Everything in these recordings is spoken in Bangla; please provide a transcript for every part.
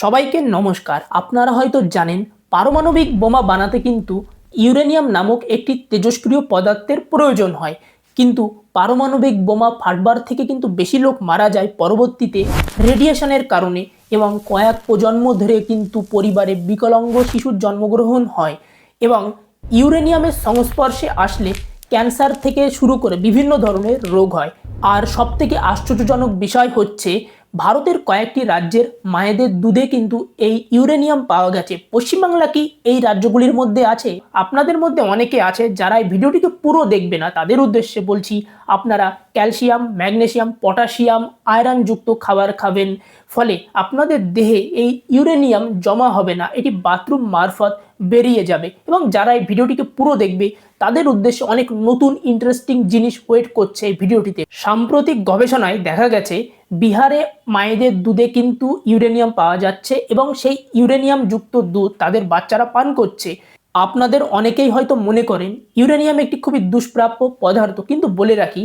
সবাইকে নমস্কার। আপনারা হয়তো জানেন, পারমাণবিক বোমা বানাতে কিন্তু ইউরেনিয়াম নামক একটি তেজস্ক্রিয় পদার্থের প্রয়োজন হয়। কিন্তু পারমাণবিক বোমা ফাটবার থেকে কিন্তু বেশি লোক মারা যায় পরবর্তীতে রেডিয়েশনের কারণে এবং কয়েক প্রজন্ম ধরে কিন্তু পরিবারে বিকলাঙ্গ শিশুর জন্মগ্রহণ হয় এবং ইউরেনিয়ামের সংস্পর্শে আসলে ক্যান্সার থেকে শুরু করে বিভিন্ন ধরনের রোগ হয়। আর সবথেকে আশ্চর্যজনক বিষয় হচ্ছে ভারতের কয়েকটি রাজ্যের মায়েদের দুধে কিন্তু এই ইউরেনিয়াম পাওয়া গেছে। পশ্চিমবাংলা কি এই রাজ্যগুলির মধ্যে আছে? আপনাদের মধ্যে অনেকে আছে যারা এই ভিডিওটিকে পুরো দেখবে না। তাদের উদ্দেশ্যে বলছি, আপনারা ক্যালসিয়াম, ম্যাগনেসিয়াম, পটাশিয়াম, আয়রনযুক্ত খাবার খাবেন। ফলে আপনাদের দেহে এই ইউরেনিয়াম জমা হবে না, এটি বাথরুম মারফত বেরিয়ে যাবে এবং যারা এই ভিডিওটিকে পুরো দেখবে, তাদের উদ্দেশ্যে অনেক নতুন ইন্টারেস্টিং জিনিস ওয়েট করছে এই ভিডিওটিতে। সাম্প্রতিক গবেষণায় দেখা গেছে, বিহারে মায়েদের দুধে কিন্তু ইউরেনিয়াম পাওয়া যাচ্ছে এবং সেই ইউরেনিয়াম যুক্ত দুধ তাদের বাচ্চারা পান করছে। আপনাদের অনেকেই হয়তো মনে করেন, ইউরেনিয়াম একটি খুবই দুষ্প্রাপ্য পদার্থ, কিন্তু বলে রাখি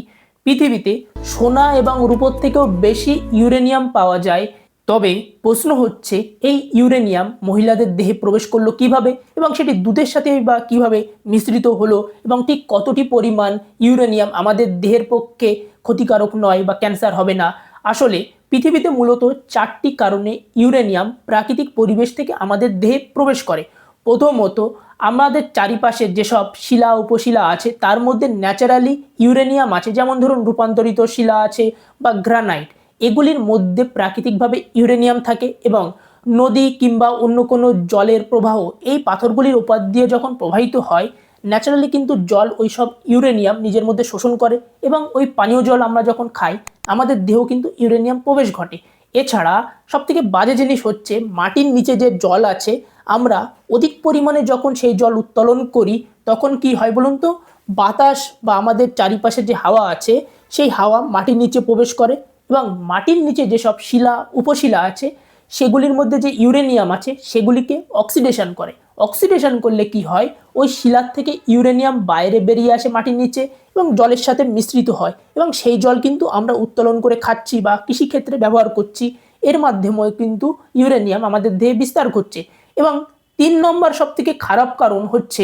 পৃথিবীতে সোনা এবং রূপোর থেকেও বেশি ইউরেনিয়াম পাওয়া যায়। তবে প্রশ্ন হচ্ছে, এই ইউরেনিয়াম মহিলাদের দেহে প্রবেশ করল কীভাবে এবং সেটি দুধের সাথে বা কীভাবে মিশ্রিত হলো এবং ঠিক কতটি পরিমাণ ইউরেনিয়াম আমাদের দেহের পক্ষে ক্ষতিকারক নয় বা ক্যান্সার হবে না? আসলে পৃথিবীতে মূলত চারটি কারণে ইউরেনিয়াম প্রাকৃতিক পরিবেশ থেকে আমাদের দেহে প্রবেশ করে। প্রথমত আমাদের চারিপাশে যেসব শিলা, উপশিলা আছে, তার মধ্যে ন্যাচারালি ইউরেনিয়াম আছে। যেমন ধরুন, রূপান্তরিত শিলা আছে বা গ্রানাইট। এগুলির মধ্যে প্রাকৃতিকভাবে ইউরেনিয়াম থাকে এবং নদী কিংবা অন্য কোনো জলের প্রবাহ এই পাথরগুলির উপর দিয়ে যখন প্রবাহিত হয়, ন্যাচারালি কিন্তু জল ওই সব ইউরেনিয়াম নিজের মধ্যে শোষণ করে এবং ওই পানীয় জল আমরা যখন খাই, আমাদের দেহ কিন্তু ইউরেনিয়াম প্রবেশ ঘটে। এছাড়া সবথেকে বাজে জিনিস হচ্ছে, মাটির নিচে যে জল আছে আমরা অধিক পরিমাণে যখন সেই জল উত্তোলন করি, তখন কি হয় বলুন তো? বাতাস বা আমাদের চারিপাশে যে হাওয়া আছে, সেই হাওয়া মাটির নিচে প্রবেশ করে এবং মাটির নিচে যেসব শিলা, উপশিলা আছে, সেগুলির মধ্যে যে ইউরেনিয়াম আছে, সেগুলিকে অক্সিডেশন করে। অক্সিডেশন করলে কি হয়? ওই শিলার থেকে ইউরেনিয়াম বাইরে বেরিয়ে আসে মাটির নিচে এবং জলের সাথে মিশ্রিত হয় এবং সেই জল কিন্তু আমরা উত্তোলন করে খাচ্ছি বা কৃষিক্ষেত্রে ব্যবহার করছি। এর মাধ্যমেও কিন্তু ইউরেনিয়াম আমাদের দেহে বিস্তার করছে। এবং তিন নম্বর সবথেকে খারাপ কারণ হচ্ছে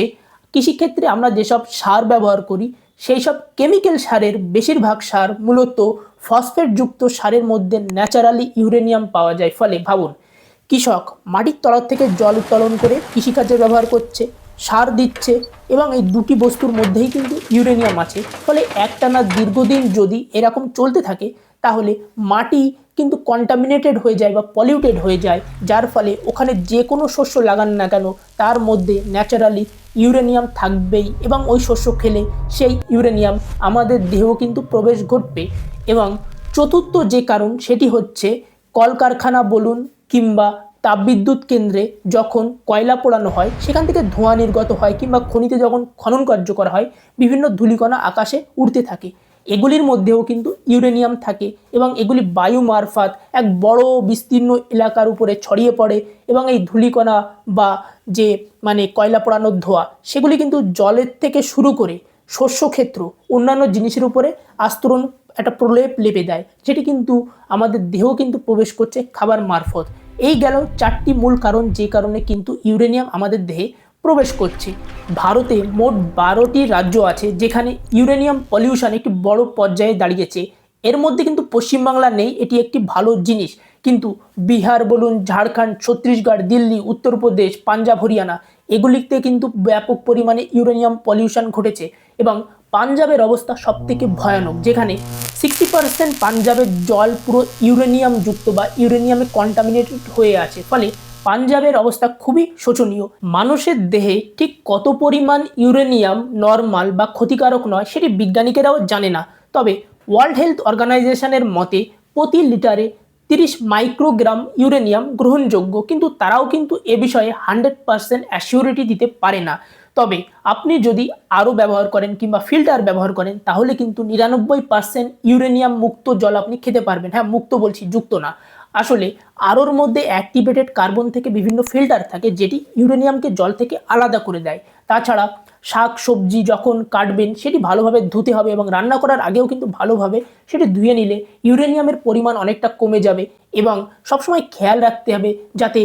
কৃষিক্ষেত্রে আমরা যেসব সার ব্যবহার করি, সেই সব কেমিক্যাল সারের বেশিরভাগ সার মূলত ফসফেটযুক্ত সারের মধ্যে ন্যাচারালি ইউরেনিয়াম পাওয়া যায়। ফলে ভাবুন, কৃষক মাটির তলার থেকে জল উত্তোলন করে কৃষিকাজে ব্যবহার করছে, সার দিচ্ছে এবং এই দুটি বস্তুর মধ্যেই কিন্তু ইউরেনিয়াম আছে। ফলে একটানা দীর্ঘদিন যদি এরকম চলতে থাকে তাহলে মাটি কিন্তু কন্টামিনেটেড হয়ে যায় বা পলিউটেড হয়ে যায়, যার ফলে ওখানে যে কোনো শস্য লাগান না কেন, তার মধ্যে ন্যাচারালি ইউরেনিয়াম থাকবেই এবং ওই শস্য খেলে সেই ইউরেনিয়াম আমাদের দেহ কিন্তু প্রবেশ ঘটবে। এবং চতুর্থ যে কারণ, সেটি হচ্ছে কলকারখানা বলুন কিংবা তাপবিদ্যুৎ কেন্দ্রে যখন কয়লা পোড়ানো হয়, সেখান থেকে ধোঁয়া নির্গত হয় কিংবা খনিতে যখন খনন কার্য করা হয়, বিভিন্ন ধূলিকণা আকাশে উড়তে থাকে। এগুলির মধ্যেও কিন্তু ইউরেনিয়াম থাকে এবং এগুলি বায়ু মারফত এক বড় বিস্তীর্ণ এলাকার উপরে ছড়িয়ে পড়ে এবং এই ধূলিকণা বা যে মানে কয়লা পোড়ানোর ধোঁয়া, সেগুলি কিন্তু জলের থেকে শুরু করে শস্যক্ষেত্র, অন্যান্য জিনিসের উপরে আস্তরণ একটা প্রলেপ লেপে দেয়, যেটি কিন্তু আমাদের দেহ কিন্তু প্রবেশ করছে খাবার মারফত। এই গেল চারটি মূল কারণ, যে কারণে কিন্তু ইউরেনিয়াম আমাদের দেহে প্রবেশ করছে। ভারতে মোট বারোটি রাজ্য আছে যেখানে ইউরেনিয়াম পলিউশন একটি বড় পর্যায়ে দাঁড়িয়েছে। এর মধ্যে কিন্তু পশ্চিমবাংলা নেই, এটি একটি ভালো জিনিস। কিন্তু বিহার বলুন, ঝাড়খণ্ড, ছত্তিশগড়, দিল্লি, উত্তরপ্রদেশ, পাঞ্জাব, হরিয়ানা, এগুলিতে কিন্তু ব্যাপক পরিমাণে ইউরেনিয়াম পলিউশন ঘটেছে এবং পাঞ্জাবের অবস্থা সবথেকে ভয়ানক, যেখানে সিক্সটি পার্সেন্ট পাঞ্জাবের জল পুরো ইউরেনিয়াম যুক্ত বা ইউরেনিয়ামে কন্টামিনেটেড হয়ে আছে। ফলে পাঞ্জাবের অবস্থা খুবই শোচনীয়। মানুষের দেহে ঠিক কত পরিমাণ ইউরেনিয়াম নর্মাল বা ক্ষতিকারক নয় সেটি বিজ্ঞানীকেরাও জানে না। তবে ওয়ার্ল্ড হেলথ অর্গানাইজেশনের মতে, প্রতি লিটারে তিরিশ মাইক্রোগ্রাম ইউরেনিয়াম গ্রহণযোগ্য, কিন্তু তারাও কিন্তু এ বিষয়ে হান্ড্রেড পারসেন্ট অ্যাসিউরিটি দিতে পারে না। তবে আপনি যদি আরও ব্যবহার করেন কিংবা ফিল্টার ব্যবহার করেন, তাহলে কিন্তু নিরানব্বই পার্সেন্ট ইউরেনিয়াম মুক্ত জল আপনি খেতে পারবেন। হ্যাঁ মুক্ত বলছি, যুক্ত না। আসলে আরোর মধ্যে অ্যাক্টিভেটেড কার্বন থেকে বিভিন্ন ফিল্টার থাকে, যেটি ইউরেনিয়ামকে জল থেকে আলাদা করে দেয়। তাছাড়া শাক, সবজি যখন কাটবেন, সেটি ভালোভাবে ধুতে হবে এবং রান্না করার আগেও কিন্তু ভালোভাবে সেটি ধুয়ে নিলে ইউরেনিয়ামের পরিমাণ অনেকটা কমে যাবে এবং সবসময় খেয়াল রাখতে হবে যাতে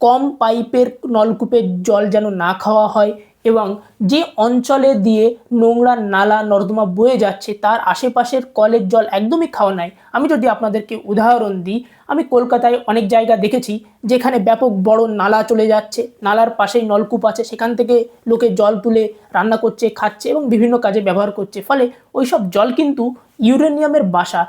কম পাইপের নলকূপের জল যেন না খাওয়া হয়। এবং যে অঞ্চলে দিয়ে নোংরা নালা, নর্দমা বয়ে যাচ্ছে, তার আশেপাশের কলের জল একদমই খাওয়া নাই। আমি যদি আপনাদেরকে উদাহরণ দিই, আমি কলকাতায় অনেক জায়গা দেখেছি, যেখানে ব্যাপক বড় নালা চলে যাচ্ছে। নালার পাশেই নলকূপ আছে, সেখান থেকে লোকে জল তুলে রান্না করছে, খাচ্ছে এবং বিভিন্ন কাজে ব্যবহার করছে। ফলে ওইসব জল কিন্তু ইউরেনিয়ামের বাসা